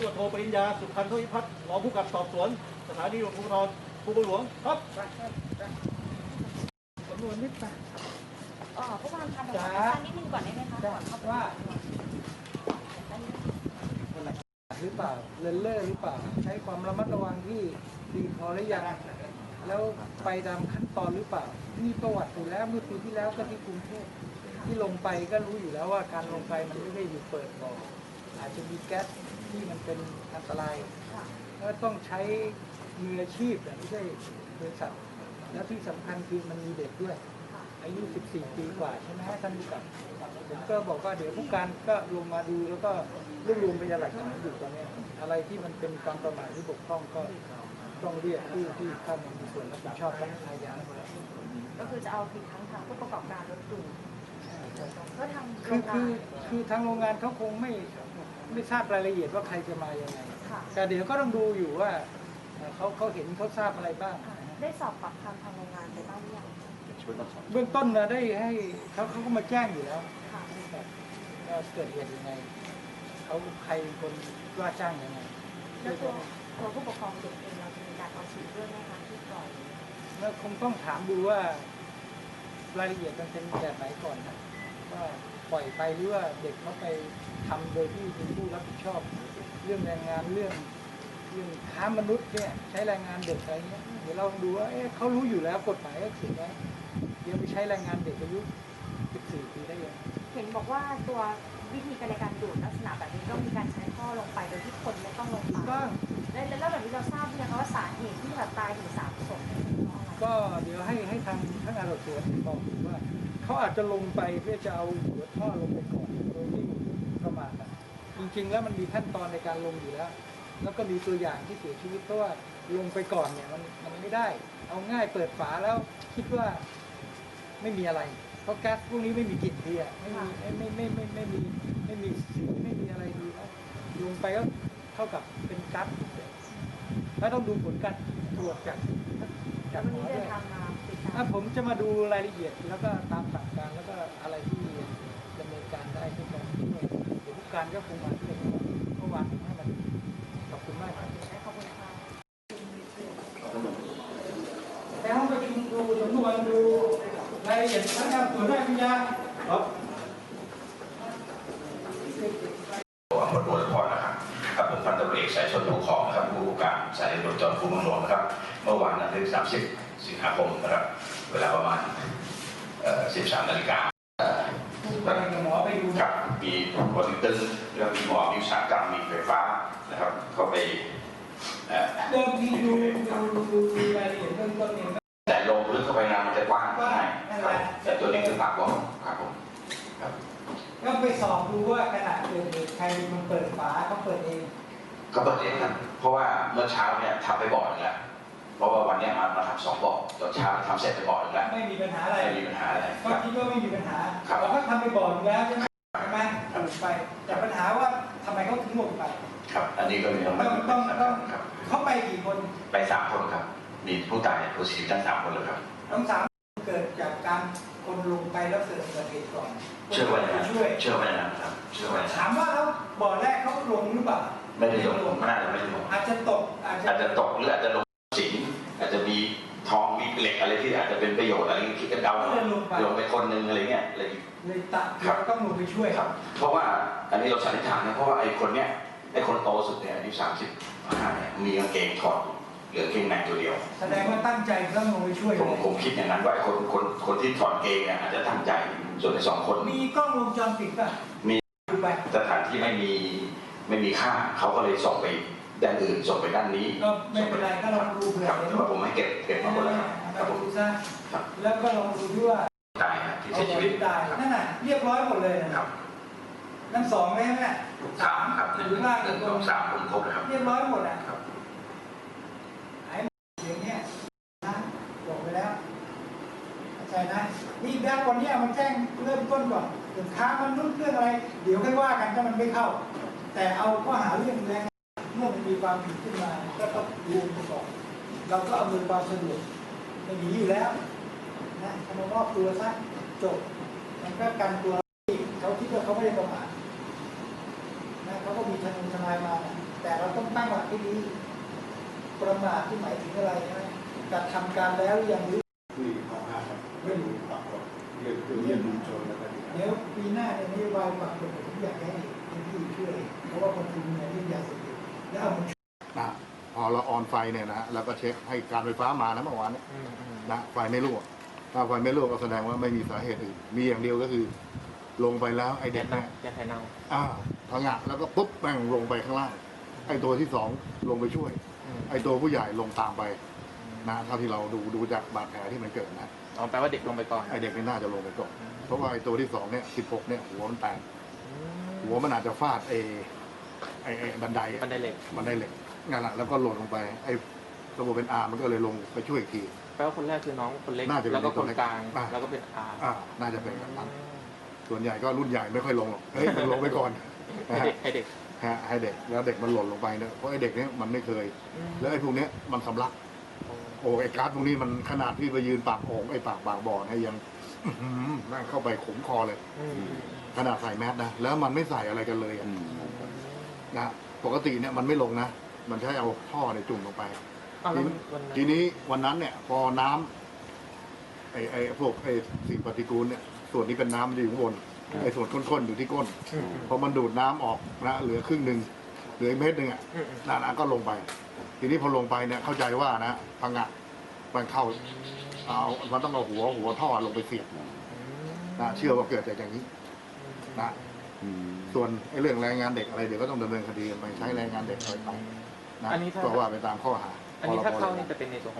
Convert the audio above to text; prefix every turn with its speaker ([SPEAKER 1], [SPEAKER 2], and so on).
[SPEAKER 1] ตำรวจโทปริญญา สุพันธ์ทวิพัฒน์รองผู้กำกับสอบสวน สถานีตำรวจภูธรภูบัวหลวง ครับ
[SPEAKER 2] สำนวนนิดนะ
[SPEAKER 3] เอ่อผู้กำกับการ
[SPEAKER 2] จ๋า
[SPEAKER 3] สั้นนิดนึงก่อนได้ไหมคะ
[SPEAKER 2] จ้ะ
[SPEAKER 3] ก่อนเข้าไป
[SPEAKER 2] ว่า
[SPEAKER 3] สั้นนิดนึง
[SPEAKER 2] หรือเปล่าเลินเล่อหรือเปล่า ใช้ความระมัดระวังที่ดีพอหรือยังแล้วไปตามขั้นตอนหรือเปล่า มีประวัติอยู่แล้วเมื่อปีที่แล้วก็ที่กรุงเทพที่ลงไปก็รู้อยู่แล้วว่าการลงไปมันไม่ได้อยู่เปิดบ่ออาจจะมีแก๊ส ที่มันเป็นอันตราย
[SPEAKER 3] ค่ะ
[SPEAKER 2] ก็ต้องใช้มืออาชีพอะไม่ใช่บริษัท แล้วที่สำคัญคือมันมีเด็กด้วย
[SPEAKER 3] ค่ะ
[SPEAKER 2] อายุ 14 ปีกว่าใช่ไหมฮะท่านผู้กับผมก็บอกว่าเดี๋ยวผู้การก็ลงมาดูแล้วก็รวบรวมพยานหลักฐานอยู่ตอนเนี้ยอะไรที่มันเป็นความประมาทหรือบกพร่องก็ต้องเรียกผู้ที่เข้ามามีส่วนรับผิดชอบทั้งอาญา
[SPEAKER 3] ก็คือจะเอาผิดทั้งทางผู้ประกอบการรถดูก็ทางโร
[SPEAKER 2] คือง
[SPEAKER 3] งา
[SPEAKER 2] คือนคือทางโรงงานเขาคงไม่ ไม่ทราบรายละเอียดว่าใครจะมายังไง
[SPEAKER 3] ค่ะ
[SPEAKER 2] แต่เดี๋ยวก็ต้องดูอยู่ว่าเอ่อเขาเขาเห็นเขาทราบอะไรบ้าง
[SPEAKER 3] ค่ะได้สอบปากคำทางโรงงานไปบ้างหรือยัง
[SPEAKER 2] เบื้องต้นนะได้ให้เขาเขาก็มาแจ้งอยู่แล้ว
[SPEAKER 3] ค่ะ
[SPEAKER 2] ว่าเกิดเหตุยังไงเขาใครเป็นคนว่าจ้างยังไง
[SPEAKER 3] แล้วตัวตัวผู้ปกครองเด็กเองเราจะมีการเอาผิดด้วยไหมคะที่ปล่อย
[SPEAKER 2] แล้วคงต้องถามดูว่ารายละเอียดมันเป็นแบบไหนก่อนนะ ว่าปล่อยไปหรือว่าเด็กเขาไปทำโดยที่เป็นผู้รับผิดชอบ เรื่องแรงงานเรื่องเรื่องค้ามนุษย์เนี่ยใช้แรงงานเด็กอะไรเงี้ยเดี๋ยวเราดูว่าเอ๊ะเขารู้อยู่แล้วกฎหมายก็เขียนไว้เดี๋ยวไปใช้แรงงานเด็กอายุ 14 ปีได้ยัง
[SPEAKER 3] เห็นบอกว่าตัววิธีการในการดูดลักษณะแบบนี้ต้องมีการใช้ท่อลงไปโดยที่คนไม่ต้องลง
[SPEAKER 2] ถูก
[SPEAKER 3] ไป
[SPEAKER 2] ต้อง
[SPEAKER 3] แล้วแล้วแบบนี้เราทราบหรือยังคะว่าสาเหตุที่แบบตายถึงสามศพเนี่ยเป็นเพราะอะไร
[SPEAKER 2] ก็เดี๋ยวให้ให้ทางทั้งอาร์ตสวนบอกดูว่า เขาอาจจะลงไปเพื่อจะเอาหัวท่อลงไปก่อนโดยที่ประมาทอะจริงๆ แล้วมันมีขั้นตอนในการลงอยู่แล้ว แล้วก็มีตัวอย่างที่เสียชีวิตเพราะว่าลงไปก่อนเนี่ยมันมันไม่ได้ เอาง่ายเปิดฝาแล้วคิดว่าไม่มีอะไร เพราะแก๊สพวกนี้ไม่มีกลิ่นดีอะไม่มีไม่ไม่ไม่ไม่ไม่มีไม่มีสีไม่มีอะไรดีแล้วลงไปก็เท่ากับเป็นก๊าซแล้วต้องดูผลการตรวจจาก
[SPEAKER 3] แล้
[SPEAKER 2] จาวก
[SPEAKER 3] วัน
[SPEAKER 2] หมอ
[SPEAKER 3] นี้
[SPEAKER 2] ด้
[SPEAKER 3] เดิ
[SPEAKER 2] วนย
[SPEAKER 3] ทางมาติดตา
[SPEAKER 2] ถ้ามผมจะมาดูรายละเอียดแล้วก็ตามสั่งการแล้วก็อะไรที่ดำเนินการได้ก็จะช่วยเดี๋ยวผู้การก็คงมาช่วยเมื่อวานผมให้มันขอบคุณมากครับ
[SPEAKER 3] ขอบคุณค่ะ
[SPEAKER 2] ในห้องประชุมดูสำนวนดูรายละเอียดทั้งการตรวจได้พิญญา
[SPEAKER 1] ครับ
[SPEAKER 4] ตัวอำเภอบัวพรนะครับครับผมพันตำรวจเอกสายชนดูของนะครับผู้ว่าการสายตรวจจรภูมิหลวงนะครับ เมื่อวานนั้นที่30สิ งหาคมนะครับ เวลาประมาณเอ่อ13 นาฬิกา
[SPEAKER 2] ไปกับหมอไปดู
[SPEAKER 4] ครับมีบริตึงเรื่องมีหมอมีอุตสาหกรรมมีไฟฟ้านะครับเข้าไปเอ่อ
[SPEAKER 2] เดิมทีดูดูดูรายละเอียดเบื้องต้นเนี่ย
[SPEAKER 4] แต่ลงลึกเข้าไปนานมันจะกว้าง
[SPEAKER 2] กว้างนั่น
[SPEAKER 4] ค
[SPEAKER 2] แห
[SPEAKER 4] รับ
[SPEAKER 2] ละ
[SPEAKER 4] แต่ตัวนี้คือปากว่างครับผมครับ
[SPEAKER 2] ก็ไปสอบดูว่าขณะเกิดเหตุใครเป็นคนเปิดฝาเขาเปิดเอง
[SPEAKER 4] ก็เปิดเองครับเพราะว่าเมื่อเช้าเนี่ยทำไปบ่อหนึงแล้ว เพราะว่าวันเนี้ยมามาทำสองบ่อตอนเช้าทำเสร็จไปบ่อหนึงแล้ว
[SPEAKER 2] ไม่มีปัญหาอะไร
[SPEAKER 4] ไม่มีปัญหาอะไรค
[SPEAKER 2] ก็
[SPEAKER 4] รับ
[SPEAKER 2] คิดว่าไม่มีปัญหา
[SPEAKER 4] ครับ
[SPEAKER 2] เราก็ทำไปบ่อยอยู่แล้วใช่ไหมใช่ไหมลงไปแต่ปัญหาว่าทำไมเขาถึงลงไป
[SPEAKER 4] ครับ อันนี้ก็มีต้อง
[SPEAKER 2] ต้องต้องต้อง
[SPEAKER 4] ครับ
[SPEAKER 2] เขาไปกี่คน
[SPEAKER 4] ไปสามคนครับ มีผู้ตายผู้เสียชีวิตทั้งสามคนเลยครับ
[SPEAKER 2] ทั้งสามเกิดจากการคนลงไปแล้วเกิดอุบัติเหตุก่อน
[SPEAKER 4] เชื่อว่าอย่างนั้น
[SPEAKER 2] ช่วย
[SPEAKER 4] เชื่อว่าอย่างนั้นครับเชื่อว่าอย่างนั้น
[SPEAKER 2] ถามว่าแล้วบ่อแรกเขาลงหรือเปล่า
[SPEAKER 4] ไม่ได้ลงผมน่าจะไม่ได้ลง
[SPEAKER 2] อาจจะตกอาจจะ
[SPEAKER 4] อาจจะตกหรืออาจจะลงสิน อาจจะมีทองมีเหล็กอะไรที่อาจจะเป็นประโยชน์อะไรที่คิดกันเดา
[SPEAKER 2] ก็เลยลงไป
[SPEAKER 4] ลงไปคนหนึงอะไรเงี้ยอะไร
[SPEAKER 2] เลยตัด
[SPEAKER 4] ครับ
[SPEAKER 2] เราต้องลงไปช่วย
[SPEAKER 4] ครับ เพราะว่าอันนี้เราสันนิษฐานนะเพราะว่าไอ้คนเนี้ยไอ้คนโตสุดเนี่ยอายุสามสิบห้าเนี่ยมีกางเกงถอดเหลือกางเกงในตัวเดียว
[SPEAKER 2] แสดงว่าตั้งใจต้องลงไปช่วย
[SPEAKER 4] ผมผมคิดอย่างนั้นว่าไอ้คนคนคนที่ถอดเกงเนี่ยอาจจะตั้งใจส่วนในสองคน
[SPEAKER 2] มีกล้องวงจรปิดป่ะ
[SPEAKER 4] มี
[SPEAKER 2] ดูไป
[SPEAKER 4] สถานที่ไม่มีไม่มีค่าเขาก็เลยส่งไป ด้านอื่นส่งไปด้านนี้
[SPEAKER 2] ก็ไม่เป็นไรก็ลองดูเผื่อ
[SPEAKER 4] ครับ
[SPEAKER 2] เห็น
[SPEAKER 4] แต่ว่าผมให้เก็บเก็บมาหมดแล้วครับค
[SPEAKER 2] เรา
[SPEAKER 4] รับผม
[SPEAKER 2] ดูซะ
[SPEAKER 4] ครับ
[SPEAKER 2] แล้วก็ลองดูด้วยว่า
[SPEAKER 4] ตายครับที่
[SPEAKER 2] เอา
[SPEAKER 4] เสีย
[SPEAKER 2] บ่อ
[SPEAKER 4] ชีวิต
[SPEAKER 2] ที่ตาย
[SPEAKER 4] ครับ
[SPEAKER 2] นั่นน่ะเรียบร้อยหมดเลยนะครับนั่นสองไหมแม่
[SPEAKER 4] สามครับหนึ่ง
[SPEAKER 2] หรือว่า
[SPEAKER 4] หนึ่งสองสามผมครบเลยครับ
[SPEAKER 2] เรียบร้อยหมดอะ
[SPEAKER 4] ครับ
[SPEAKER 2] ไอ้อย่างเงี้ยนะบอกไปแล้วเข้าใจนะนี่ด้านวันเนี้ยมันแจ้งเริ่มต้นก่อนถึงค้ามนุษย์เรื่องอะไร เดี๋ยวค่อยว่ากันถ้ามันไม่เข้า แต่เอาข้อหาเรื่องแรงเมื่อมันมีความผิดขึ้นมาก็ต้องรวมกันก่อนเราก็อำนวยความสะดวกไม่หนีอยู่แล้วนะทำมามอบตัวซะจบ มันก็กันตัวที่เขาคิดว่าเขาไม่ได้ประมาทนะเขาก็มีทนายทนายมานะแต่ต้องตั้งหลักให้ดีประมาทที่หมายถึงอะไรนะกระทำการแล้วหรือยังหรือ
[SPEAKER 5] คุยข้อห้าครับไม่รู้ปรับครับเรื่องเรื่องลุงโจรแล้วก็ดีครับ
[SPEAKER 2] เดี๋ยวปีหน้าในยนโยบายบางคนผมอยากให้พื้นที่ช่วยเพราะว่าคนคุมเนี่ยเรื่องยาเสพติด แล้วเอามา
[SPEAKER 6] นะพอเราออนไฟเนี่ยนะแล้วก็เช็คให้การไฟฟ้ามานะเมื่อวานเนี้นะไฟไม่รั่วถ้าไฟไม่รั่วก็แสดงว่าไม่มีสาเหตุอื่นมีอย่างเดียวก็คือ ลงไปแล้วไอเด็กเนี่ย
[SPEAKER 7] แกไข่เน่า
[SPEAKER 6] อ่าพังงะแล้วก็ปุ๊บแม่งลงไปข้างล่างไอตัวที่สองลงไปช่วย ไอตัวผู้ใหญ่ลงตามไปนะเท่าที่เราดูดูจากบาดแผลที่มันเกิดนะ
[SPEAKER 7] อ๋อแปลว่าเด็กลงไปก่อน
[SPEAKER 6] ไอเด็กนี่น่าจะลงไปก่อนเพราะว่าไอตัวที่สองเนี่ยสิบหกเนี่ยหัวมันแตกหัวมันอาจจะฟาดไอ ไอไอบันไดอะ
[SPEAKER 7] บันไดเหล็ก
[SPEAKER 6] มันได้เหล็กนั่นแหละแล้วก็หล่นลงไปไอ้ระบบเป็นอามันก็เลยลงไปช่วยอีกที
[SPEAKER 7] แปลว่าคนแรกคือน้องคนเล็ก
[SPEAKER 6] น่าจะเป็น
[SPEAKER 7] แล้วก็
[SPEAKER 6] ค
[SPEAKER 7] คนน
[SPEAKER 6] เล็ก
[SPEAKER 7] กลาง
[SPEAKER 6] อ่า
[SPEAKER 7] แล้วก็เป็นอา
[SPEAKER 6] อ่าน่าจะเป็นแบบนั้น ส่วนใหญ่ก็รุ่นใหญ่ไม่ค่อยลงหรอกเฮ้ยมึงลงไปก่อน
[SPEAKER 7] ให้เด็กให้เด็ก
[SPEAKER 6] ฮะให้เด็กแล้วเด็กมันหล่นลงไปเนี่ยเพราะไอ้เด็กเนี้ยมันไม่เคย แล้วไอ้พวกเนี้ยมันสำลัก โอ้ไอ้การ์ดพวกนี้มันขนาดที่ไปยืนปากโอ่งไอ้ปากปากบ่อเนี่ยยัง อื้อหือนั่งเข้าไปขมคอเลยขนาดใส่แมสนะแล้วมันไม่ใส่อะไรกันเลยอะ นะปกติเนี่ยมันไม่ลงนะ มันใช้เอาท่อเนี่ยจุ่มลงไป
[SPEAKER 7] อ้าวแล้วมันวันนั้น
[SPEAKER 6] ทีนี้วันนั้นเนี่ย พอน้ำไอ้ไอ้พวกไอ้สิ่งปฏิกูลเนี่ย ส่วนนี้เป็นน้ำมันจะอยู่ข้างบนไอ้ส่วนข้นๆอยู่ที่ก้น
[SPEAKER 7] อืม
[SPEAKER 6] พอมันดูดน้ำออกนะเหลือครึ่งหนึ่งเหลืออีกเม็ดหนึ่งอะ
[SPEAKER 7] อืมอืม
[SPEAKER 6] นานาก็ลงไป ทีนี้พอลงไปเนี่ยเข้าใจว่านะพังงะมันเข้าเอามันต้องเอาหัวหัวท่อลงไปเสียบนะเชื่อว่าเกิดจากอย่างนี้นะ ส่วนไอ้เรื่องแรงงานเด็กอะไรเดี๋ยวก็ต้องดำเนินคดีกันไปใช้แรงงานเด็กอะไรไปนะ
[SPEAKER 7] อันนี้ถ้า
[SPEAKER 6] ก็ว่าไปตามข้อหา
[SPEAKER 7] อันนี้ถ้า
[SPEAKER 6] พรบ
[SPEAKER 7] เข้านี่จะเป็นในส่วนของ